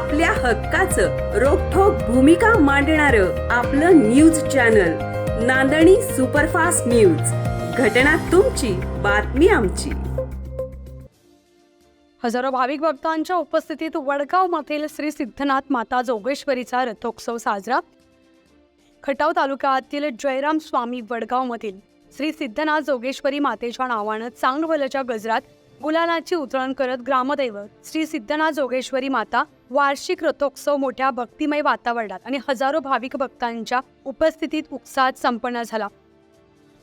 आपल्या हक्काचं रोखोक भूमिका मांडणार आपलं news channel Nandani superfast news. घटना तुमची बातमी आमची. हजारो भाविक भक्तांच्या उपस्थितीत वडगाव मधील श्री सिद्धनाथ माता जोगेश्वरीचा रथोत्सव साजरा. खटाव तालुक्यातील जयराम स्वामी वडगावमधील श्री सिद्धनाथ जोगेश्वरी मातेच्या नावानं चांगवलच्या गजरात गुलालाची उतरण करत ग्रामदैवत श्री सिद्धनाथ जोगेश्वरी माता वार्षिक रथोत्सव मोठ्या भक्तिमय वातावरणात आणि हजारो भाविक भक्तांच्या उपस्थितीत उत्साहात संपन्न झाला.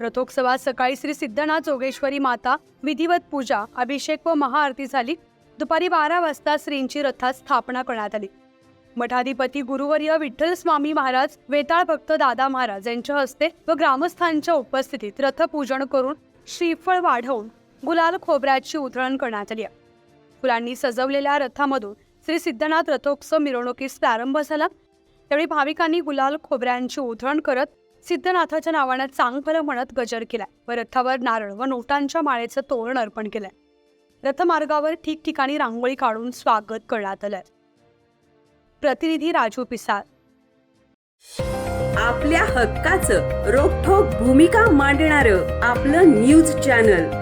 रथोत्सवात सकाळी श्री सिद्धनाथ जोगेश्वरी माता विधिवत पूजा अभिषेक व महाआरती झाली. दुपारी बारा वाजता श्रींची रथात स्थापना करण्यात आली. मठाधिपती गुरुवर्य विठ्ठल स्वामी महाराज वेताळ भक्त दादा महाराज यांच्या हस्ते व ग्रामस्थांच्या उपस्थितीत रथपूजन करून श्रीफळ वाढवून गुलाल खोबऱ्याची उधळण करण्यात आली आहे. फुलांनी सजवलेल्या रथामधून श्री सिद्धनाथ रथोत्सव मिरवणुकीस प्रारंभ झाला. त्यावेळी भाविकांनी गुलाल खोबऱ्यांची उधळण करत सिद्धनाथाच्या नावानं चांगलं म्हणत गजर केलाय. व रथावर नारळ व नोटांच्या माळेचं तोरण अर्पण केलंय. रथमार्गावर ठिकठिकाणी रांगोळी काढून स्वागत करण्यात आलंय. प्रतिनिधी राजू पिसाळ. आपल्या हक्काचं रोखोक भूमिका मांडणार आपलं news channel.